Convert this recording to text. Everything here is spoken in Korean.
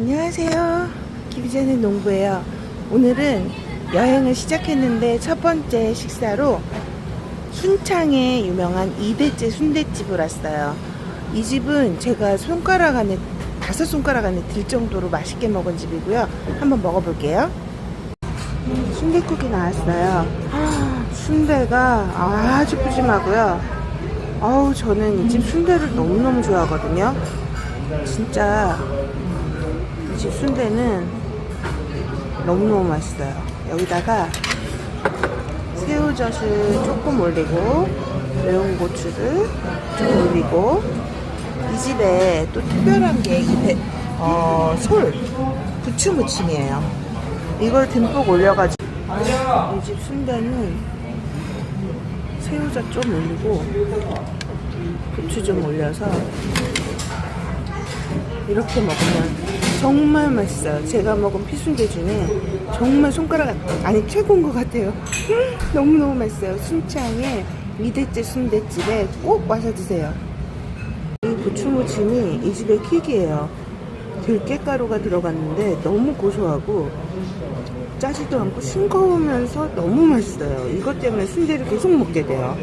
안녕하세요. 김지현의 농부예요. 오늘은 여행을 시작했는데 첫 번째 식사로 순창에 유명한 이대째 순대집을 왔어요. 이 집은 제가 손가락 안에 다섯 손가락 안에 들 정도로 맛있게 먹은 집이고요. 한번 먹어볼게요. 음, 순대국이 나왔어요. 아, 순대가 아주 푸짐하고요. 아우 저는 이 집 순대를 너무너무 좋아하거든요. 진짜 이 집 순대는 너무너무 맛있어요. 여기다가 새우젓을 조금 올리고 매운 고추를 좀 올리고 이 집에 또 특별한 게이 어, 솔 부추 무침이에요. 이걸 듬뿍 올려가지고 이 집 순대는 새우젓 좀 올리고 고추 좀 올려서 이렇게 먹으면 정말 맛있어요. 제가 먹은 피순대 중에 정말 손가락 아니 최고인 것 같아요. 너무너무 맛있어요. 순창의 이대째 순대집에 꼭 와서 드세요. 이 부추무침이 이 집의 킥이에요. 들깨가루가 들어갔는데 너무 고소하고 짜지도 않고 싱거우면서 너무 맛있어요. 이것 때문에 순대를 계속 먹게 돼요.